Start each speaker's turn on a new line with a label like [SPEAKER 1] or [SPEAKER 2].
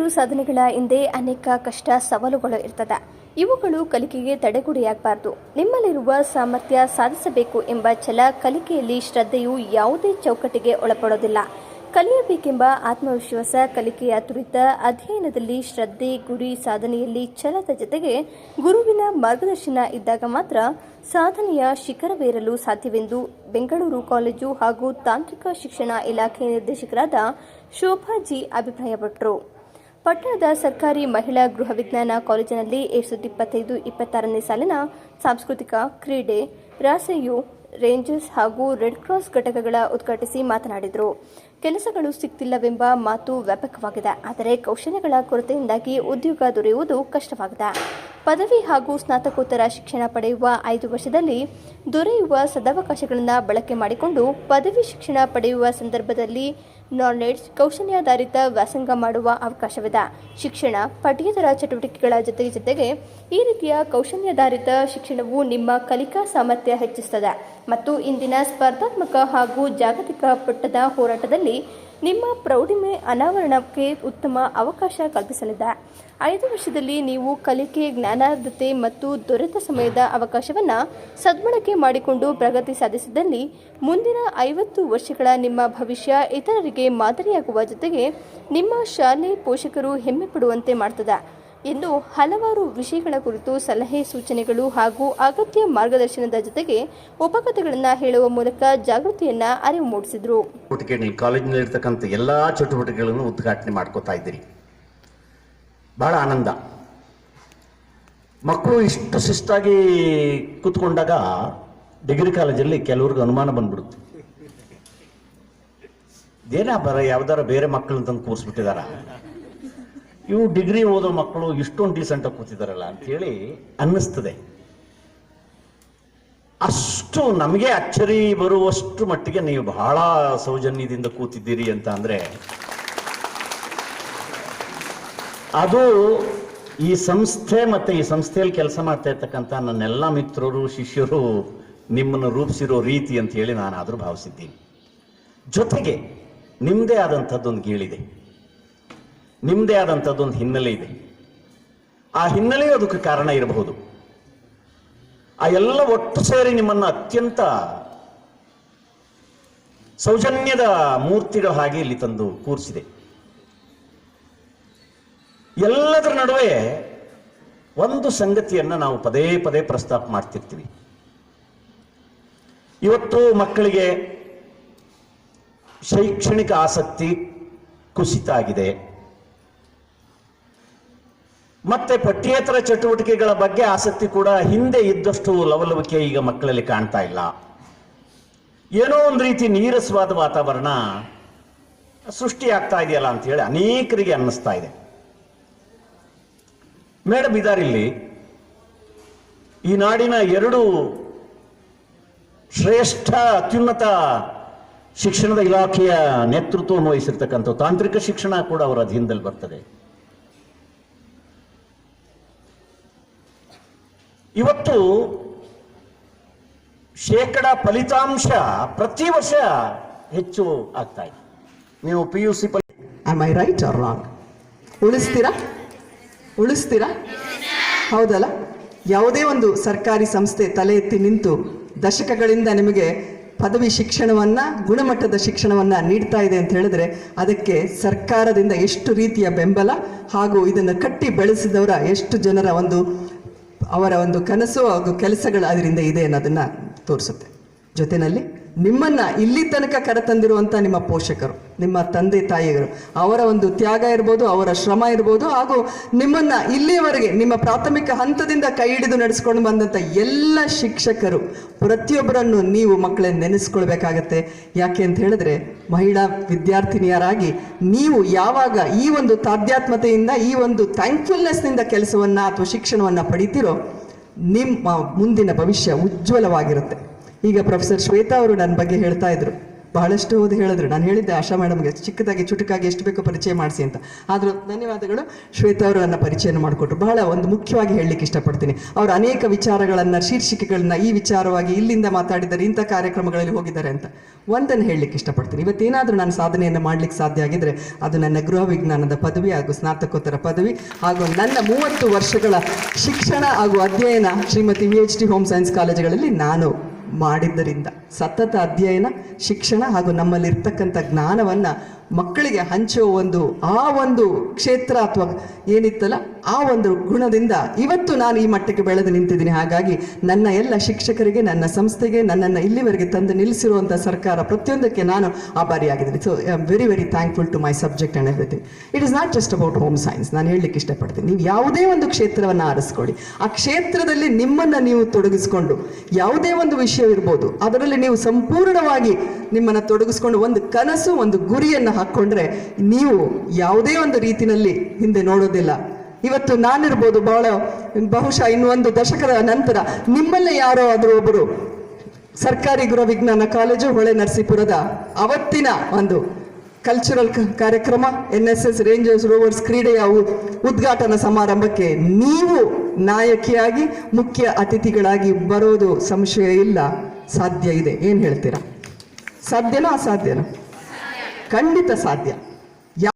[SPEAKER 1] ಮಕ್ಕಳು ಸಾಧನೆಗಳ ಹಿಂದೆ ಅನೇಕ ಕಷ್ಟ ಸವಾಲುಗಳು ಇರ್ತದೆ. ಇವುಗಳು ಕಲಿಕೆಗೆ ತಡೆಗುಡಿಯಾಗಬಾರ್ದು. ನಿಮ್ಮಲ್ಲಿರುವ ಸಾಮರ್ಥ್ಯ ಸಾಧಿಸಬೇಕು ಎಂಬ ಛಲ ಕಲಿಕೆಯಲ್ಲಿ ಶ್ರದ್ಧೆಯು ಯಾವುದೇ ಚೌಕಟ್ಟಿಗೆ ಒಳಪಡೋದಿಲ್ಲ. ಕಲಿಯಬೇಕೆಂಬ ಆತ್ಮವಿಶ್ವಾಸ ಕಲಿಕೆಯ ತುರಿತ ಅಧ್ಯಯನದಲ್ಲಿ ಶ್ರದ್ಧೆ, ಗುರಿ ಸಾಧನೆಯಲ್ಲಿ ಛಲದ ಜೊತೆಗೆ ಗುರುವಿನ ಮಾರ್ಗದರ್ಶನ ಇದ್ದಾಗ ಮಾತ್ರ ಸಾಧನೆಯ ಶಿಖರವೇರಲು ಸಾಧ್ಯವೆಂದು ಬೆಂಗಳೂರು ಕಾಲೇಜು ಹಾಗೂ ತಾಂತ್ರಿಕ ಶಿಕ್ಷಣ ಇಲಾಖೆ ನಿರ್ದೇಶಕರಾದ ಶೋಭಾಜಿ ಅಭಿಪ್ರಾಯಪಟ್ಟರು. ಪಟ್ಟಣದ ಸರ್ಕಾರಿ ಮಹಿಳಾ ಗೃಹ ವಿಜ್ಞಾನ ಕಾಲೇಜಿನಲ್ಲಿ ಎರಡ್ ಸಾವಿರದ ಇಪ್ಪತ್ತೈದು, ಇಪ್ಪತ್ತಾರನೇ ಸಾಲಿನ ಸಾಂಸ್ಕೃತಿಕ ಕ್ರೀಡೆ ರಾಸೆಯು ರೇಂಜರ್ಸ್ ಹಾಗೂ ರೆಡ್ ಕ್ರಾಸ್ ಘಟಕಗಳ ಉದ್ಘಾಟಿಸಿ ಮಾತನಾಡಿದರು. ಕೆಲಸಗಳು ಸಿಗ್ತಿಲ್ಲವೆಂಬ ಮಾತು ವ್ಯಾಪಕವಾಗಿದೆ. ಆದರೆ ಕೌಶಲ್ಯಗಳ ಕೊರತೆಯಿಂದಾಗಿ ಉದ್ಯೋಗ ದೊರೆಯುವುದು ಕಷ್ಟವಾಗಿದೆ. ಪದವಿ ಹಾಗೂ ಸ್ನಾತಕೋತ್ತರ ಶಿಕ್ಷಣ ಪಡೆಯುವ ಐದು ವರ್ಷದಲ್ಲಿ ದೊರೆಯುವ ಸದವಕಾಶಗಳನ್ನು ಬಳಕೆ ಮಾಡಿಕೊಂಡು ಪದವಿ ಶಿಕ್ಷಣ ಪಡೆಯುವ ಸಂದರ್ಭದಲ್ಲಿ ನಾಲೆಡ್ಜ್ ಕೌಶಲ್ಯಾಧಾರಿತ ವ್ಯಾಸಂಗ ಮಾಡುವ ಅವಕಾಶವಿದೆ. ಶಿಕ್ಷಣ, ಪಠ್ಯೇತರ ಚಟುವಟಿಕೆಗಳ ಜೊತೆಗೆ ಜೊತೆಗೆ ಈ ರೀತಿಯ ಕೌಶಲ್ಯಾಧಾರಿತ ಶಿಕ್ಷಣವು ನಿಮ್ಮ ಕಲಿಕಾ ಸಾಮರ್ಥ್ಯ ಹೆಚ್ಚಿಸುತ್ತದೆ ಮತ್ತು ಇಂದಿನ ಸ್ಪರ್ಧಾತ್ಮಕ ಹಾಗೂ ಜಾಗತಿಕ ಪುಟ್ಟದ ಹೋರಾಟದಲ್ಲಿ ನಿಮ್ಮ ಪ್ರೌಢಿಮೆ ಅನಾವರಣಕ್ಕೆ ಉತ್ತಮ ಅವಕಾಶ ಕಲ್ಪಿಸಲಿದೆ. ಐದು ವರ್ಷದಲ್ಲಿ ನೀವು ಕಲಿಕೆ, ಜ್ಞಾನಾರ್ಧತೆ ಮತ್ತು ದೊರೆತ ಸಮಯದ ಅವಕಾಶವನ್ನು ಸದ್ಬಳಕೆ ಮಾಡಿಕೊಂಡು ಪ್ರಗತಿ ಸಾಧಿಸಿದಲ್ಲಿ ಮುಂದಿನ ಐವತ್ತು ವರ್ಷಗಳ ನಿಮ್ಮ ಭವಿಷ್ಯ ಇತರರಿಗೆ ಮಾದರಿಯಾಗುವ ಜೊತೆಗೆ ನಿಮ್ಮ ಶಾಲೆ ಪೋಷಕರು ಹೆಮ್ಮೆ ಪಡುವಂತೆ ಮಾಡ್ತದೆ. ಎಂದು ಹಲವಾರು ವಿಷಯಗಳ ಕುರಿತು ಸಲಹೆ ಸೂಚನೆಗಳು ಹಾಗೂ ಅಗತ್ಯ ಮಾರ್ಗದರ್ಶನದ ಜೊತೆಗೆ ಉಪಕಥೆಗಳನ್ನು ಹೇಳುವ ಮೂಲಕ ಜಾಗೃತಿಯನ್ನ ಅರಿವು ಮೂಡಿಸಿದ್ರು.
[SPEAKER 2] ಚಟುವಟಿಕೆ ನೀವು ಕಾಲೇಜಿನಲ್ಲಿ ಇರ್ತಕ್ಕಂಥ ಎಲ್ಲಾ ಚಟುವಟಿಕೆಗಳನ್ನು ಉದ್ಘಾಟನೆ ಮಾಡ್ಕೋತಾ ಇದ್ದೀರಿ. ಬಹಳ ಆನಂದ. ಮಕ್ಕಳು ಇಷ್ಟು ಶಿಸ್ತಾಗಿ ಕೂತ್ಕೊಂಡಾಗ ಡಿಗ್ರಿ ಕಾಲೇಜಲ್ಲಿ ಕೆಲವ್ರಿಗೆ ಅನುಮಾನ ಬಂದ್ಬಿಡುತ್ತೆ. ಏನಾ ಬರ, ಯಾವ್ದಾರ ಬೇರೆ ಮಕ್ಕಳನ್ನ ತಂದು ಕೂರಿಸ್ಬಿಟ್ಟಿದಾರ? ಇವು ಡಿಗ್ರಿ ಓದೋ ಮಕ್ಕಳು ಇಷ್ಟೊಂದು ಡೀಸೆಂಟಾಗಿ ಕೂತಿದಾರಲ್ಲ ಅಂತೇಳಿ ಅನ್ನಿಸ್ತದೆ. ಅಷ್ಟು ನಮಗೆ ಅಚ್ಚರಿ ಬರುವಷ್ಟು ಮಟ್ಟಿಗೆ ನೀವು ಬಹಳ ಸೌಜನ್ಯದಿಂದ ಕೂತಿದ್ದೀರಿ ಅಂತ ಅಂದರೆ ಅದು ಈ ಸಂಸ್ಥೆ ಮತ್ತೆ ಈ ಸಂಸ್ಥೆಯಲ್ಲಿ ಕೆಲಸ ಮಾಡ್ತಾ ಇರ್ತಕ್ಕಂಥ ನನ್ನೆಲ್ಲ ಮಿತ್ರರು, ಶಿಷ್ಯರು ನಿಮ್ಮನ್ನು ರೂಪಿಸಿರೋ ರೀತಿ ಅಂತ ಹೇಳಿ ನಾನು ಆದರೂ ಭಾವಿಸಿದ್ದೀನಿ. ಜೊತೆಗೆ ನಿಮ್ಮದೇ ಆದಂಥದ್ದೊಂದು ಗೀಳಿದೆ. ನಿಮ್ಮದೇ ಆದಂಥದ್ದೊಂದು ಹಿನ್ನೆಲೆ ಇದೆ. ಆ ಹಿನ್ನೆಲೆಯೂ ಅದಕ್ಕೆ ಕಾರಣ ಇರಬಹುದು. ಆ ಎಲ್ಲ ಒಟ್ಟು ಸೇರಿ ನಿಮ್ಮನ್ನು ಅತ್ಯಂತ ಸೌಜನ್ಯದ ಮೂರ್ತಿಗಳ ಹಾಗೆ ಇಲ್ಲಿ ತಂದು ಕೂರಿಸಿದೆ. ಎಲ್ಲದರ ನಡುವೆ ಒಂದು ಸಂಗತಿಯನ್ನ ನಾವು ಪದೇ ಪದೇ ಪ್ರಸ್ತಾಪ ಮಾಡ್ತಿರ್ತೀವಿ. ಇವತ್ತು ಮಕ್ಕಳಿಗೆ ಶೈಕ್ಷಣಿಕ ಆಸಕ್ತಿ ಕುಸಿತ ಆಗಿದೆ. ಮತ್ತೆ ಪಠ್ಯೇತರ ಚಟುವಟಿಕೆಗಳ ಬಗ್ಗೆ ಆಸಕ್ತಿ ಕೂಡ ಹಿಂದೆ ಇದ್ದಷ್ಟು ಲವಲವಿಕೆ ಈಗ ಮಕ್ಕಳಲ್ಲಿ ಕಾಣ್ತಾ ಇಲ್ಲ. ಏನೋ ಒಂದು ರೀತಿ ನೀರಸವಾದ ವಾತಾವರಣ ಸೃಷ್ಟಿಯಾಗ್ತಾ ಇದೆಯಲ್ಲ ಅಂತ ಹೇಳಿ ಅನೇಕರಿಗೆ ಅನ್ನಿಸ್ತಾ ಇದೆ. ಮೇಡಮ್ ಇದಾರಿಲ್ಲಿ ಈ ನಾಡಿನ ಎರಡು ಶ್ರೇಷ್ಠ ಅತ್ಯುನ್ನತ ಶಿಕ್ಷಣದ ಇಲಾಖೆಯ ನೇತೃತ್ವವನ್ನು ವಹಿಸಿರ್ತಕ್ಕಂಥ ತಾಂತ್ರಿಕ ಶಿಕ್ಷಣ ಕೂಡ ಅವರ ಅಧೀನದಲ್ಲಿ ಬರ್ತದೆ. ಇವತ್ತು ಶೇಕಡ ಫಲಿತಾಂಶ ಪ್ರತಿ ವರ್ಷ ಹೆಚ್ಚು ಆಗ್ತಾ ಇದೆ. ನೀವು P U C
[SPEAKER 3] I right or wrong ಉಳಿಸ್ತೀರಾ? ಉಳಿಸ್ತೀರಾ? ಹೌದಲ್ಲ? ಯಾವುದೇ ಒಂದು ಸರ್ಕಾರಿ ಸಂಸ್ಥೆ ತಲೆ ಎತ್ತಿ ನಿಂತು ದಶಕಗಳಿಂದ ನಿಮಗೆ ಪದವಿ ಶಿಕ್ಷಣವನ್ನ, ಗುಣಮಟ್ಟದ ಶಿಕ್ಷಣವನ್ನ ನೀಡ್ತಾ ಇದೆ ಅಂತ ಹೇಳಿದ್ರೆ ಅದಕ್ಕೆ ಸರ್ಕಾರದಿಂದ ಎಷ್ಟು ರೀತಿಯ ಬೆಂಬಲ ಹಾಗೂ ಇದನ್ನು ಕಟ್ಟಿ ಬೆಳೆಸಿದವರ ಎಷ್ಟು ಜನರ ಒಂದು ಅವರ ಒಂದು ಕನಸು ಹಾಗೂ ಕೆಲಸಗಳು ಅದರಿಂದ ಇದೆ ಅನ್ನೋದನ್ನು ತೋರಿಸುತ್ತೆ. ಜೊತೆಯಲ್ಲಿ ನಿಮ್ಮನ್ನು ಇಲ್ಲಿ ತನಕ ಕರೆತಂದಿರುವಂಥ ನಿಮ್ಮ ಪೋಷಕರು, ನಿಮ್ಮ ತಂದೆ ತಾಯಿಯರು, ಅವರ ಒಂದು ತ್ಯಾಗ ಇರ್ಬೋದು, ಅವರ ಶ್ರಮ ಇರ್ಬೋದು, ಹಾಗೂ ನಿಮ್ಮನ್ನು ಇಲ್ಲಿಯವರೆಗೆ ನಿಮ್ಮ ಪ್ರಾಥಮಿಕ ಹಂತದಿಂದ ಕೈ ಹಿಡಿದು ನಡೆಸ್ಕೊಂಡು ಬಂದಂಥ ಎಲ್ಲ ಶಿಕ್ಷಕರು, ಪ್ರತಿಯೊಬ್ಬರನ್ನು ನೀವು ಮಕ್ಕಳೇ ನೆನೆಸ್ಕೊಳ್ಬೇಕಾಗತ್ತೆ. ಯಾಕೆ ಅಂತ ಹೇಳಿದ್ರೆ, ಮಹಿಳಾ ವಿದ್ಯಾರ್ಥಿನಿಯರಾಗಿ ನೀವು ಯಾವಾಗ ಈ ಒಂದು ತಾಧ್ಯಾತ್ಮತೆಯಿಂದ ಈ ಒಂದು ಥ್ಯಾಂಕ್ಫುಲ್ನೆಸ್ನಿಂದ ಕೆಲಸವನ್ನು ಅಥವಾ ಶಿಕ್ಷಣವನ್ನು ಪಡಿತೀರೋ, ನಿಮ್ಮ ಮುಂದಿನ ಭವಿಷ್ಯ ಉಜ್ವಲವಾಗಿರುತ್ತೆ. ಈಗ ಪ್ರೊಫೆಸರ್ ಶ್ವೇತಾ ಅವರು ನನ್ನ ಬಗ್ಗೆ ಹೇಳ್ತಾ ಇದ್ರು. ಬಹಳಷ್ಟು ಓದಿ ಹೇಳಿದ್ರು. ನಾನು ಹೇಳಿದ್ದೆ, ಆಶಾ ಮೇಡಮ್ಗೆ ಚಿಕ್ಕದಾಗಿ, ಚುಟುಕಾಗಿ ಎಷ್ಟು ಬೇಕೋ ಪರಿಚಯ ಮಾಡಿಸಿ ಅಂತ. ಆದರೂ ಧನ್ಯವಾದಗಳು. ಶ್ವೇತಾ ಅವರು ನನ್ನ ಪರಿಚಯನ ಮಾಡಿಕೊಟ್ರು. ಬಹಳ ಒಂದು ಮುಖ್ಯವಾಗಿ ಹೇಳಲಿಕ್ಕೆ ಇಷ್ಟಪಡ್ತೀನಿ. ಅವರು ಅನೇಕ ವಿಚಾರಗಳನ್ನು, ಶೀರ್ಷಿಕೆಗಳನ್ನ ಈ ವಿಚಾರವಾಗಿ ಇಲ್ಲಿಂದ ಮಾತಾಡಿದ್ದಾರೆ, ಇಂಥ ಕಾರ್ಯಕ್ರಮಗಳಲ್ಲಿ ಹೋಗಿದ್ದಾರೆ ಅಂತ. ಒಂದನ್ನು ಹೇಳಲಿಕ್ಕೆ ಇಷ್ಟಪಡ್ತೀನಿ. ಇವತ್ತೇನಾದರೂ ನಾನು ಸಾಧನೆಯನ್ನು ಮಾಡಲಿಕ್ಕೆ ಸಾಧ್ಯ ಆಗಿದ್ರೆ, ಅದು ನನ್ನ ಗೃಹ ವಿಜ್ಞಾನದ ಪದವಿ ಹಾಗೂ ಸ್ನಾತಕೋತ್ತರ ಪದವಿ ಹಾಗೂ ನನ್ನ ಮೂವತ್ತು ವರ್ಷಗಳ ಶಿಕ್ಷಣ ಹಾಗೂ ಅಧ್ಯಯನ Shrimati V H D home science ಕಾಲೇಜುಗಳಲ್ಲಿ ನಾನು. ಮಾಡಿದ್ದರಿಂದ ಸತತ ಅಧ್ಯಯನ ಶಿಕ್ಷಣ ಹಾಗೂ ನಮ್ಮಲ್ಲಿರ್ತಕ್ಕಂಥ ಜ್ಞಾನವನ್ನು ಮಕ್ಕಳಿಗೆ ಹಂಚುವ ಒಂದು, ಆ ಒಂದು ಕ್ಷೇತ್ರ ಅಥವಾ ಏನಿತ್ತಲ್ಲ, ಆ ಒಂದು ಗುಣದಿಂದ ಇವತ್ತು ನಾನು ಈ ಮಟ್ಟಕ್ಕೆ ಬೆಳೆದು ನಿಂತಿದ್ದೀನಿ. ಹಾಗಾಗಿ ನನ್ನ ಎಲ್ಲ ಶಿಕ್ಷಕರಿಗೆ, ನನ್ನ ಸಂಸ್ಥೆಗೆ, ನನ್ನನ್ನು ಇಲ್ಲಿವರೆಗೆ ತಂದು ನಿಲ್ಲಿಸಿರುವಂಥ ಸರ್ಕಾರ ಪ್ರತಿಯೊಂದಕ್ಕೆ ನಾನು ಆಭಾರಿಯಾಗಿದ್ದೀನಿ. So I am very very thankful to my subject and everything it is not just about home science ನಾನು ಹೇಳಲಿಕ್ಕೆ ಇಷ್ಟಪಡ್ತೀನಿ. ನೀವು ಯಾವುದೇ ಒಂದು ಕ್ಷೇತ್ರವನ್ನು ಆರಿಸ್ಕೊಳ್ಳಿ. ಆ ಕ್ಷೇತ್ರದಲ್ಲಿ ನಿಮ್ಮನ್ನು ನೀವು ತೊಡಗಿಸ್ಕೊಂಡು ಯಾವುದೇ ಒಂದು ವಿಷಯ ಇರ್ಬೋದು ಅದರಲ್ಲಿ ನೀವು ಸಂಪೂರ್ಣವಾಗಿ ನಿಮ್ಮನ್ನು ತೊಡಗಿಸ್ಕೊಂಡು ಒಂದು ಕನಸು, ಒಂದು ಗುರಿಯನ್ನು ಹಾಕ್ಕೊಂಡ್ರೆ ನೀವು ಯಾವುದೇ ಒಂದು ರೀತಿನಲ್ಲಿ ಹಿಂದೆ ನೋಡೋದಿಲ್ಲ. ಇವತ್ತು ನಾನಿರ್ಬೋದು ಬಹಳ, ಬಹುಶಃ ಇನ್ನೊಂದು ದಶಕದ ನಂತರ ನಿಮ್ಮಲ್ಲೇ ಯಾರೋ ಆದರೂ ಒಬ್ಬರು ಸರ್ಕಾರಿ ಗೃಹ ವಿಜ್ಞಾನ ಕಾಲೇಜು ಹೊಳೆ ನರಸೀಪುರದ ಅವತ್ತಿನ ಒಂದು ಕಲ್ಚರಲ್ ಕಾರ್ಯಕ್ರಮ N S S rangers rovers ಕ್ರೀಡೆಯ ಉದ್ಘಾಟನಾ ಸಮಾರಂಭಕ್ಕೆ ನೀವು ನಾಯಕಿಯಾಗಿ, ಮುಖ್ಯ ಅತಿಥಿಗಳಾಗಿ ಬರೋದು ಸಂಶಯ ಇಲ್ಲ, ಸಾಧ್ಯ ಇದೆ. ಏನು ಹೇಳ್ತೀರಾ? ಸಾಧ್ಯನೋ ಅಸಾಧ್ಯನೋ? ಖಂಡಿತ ಸಾಧ್ಯ.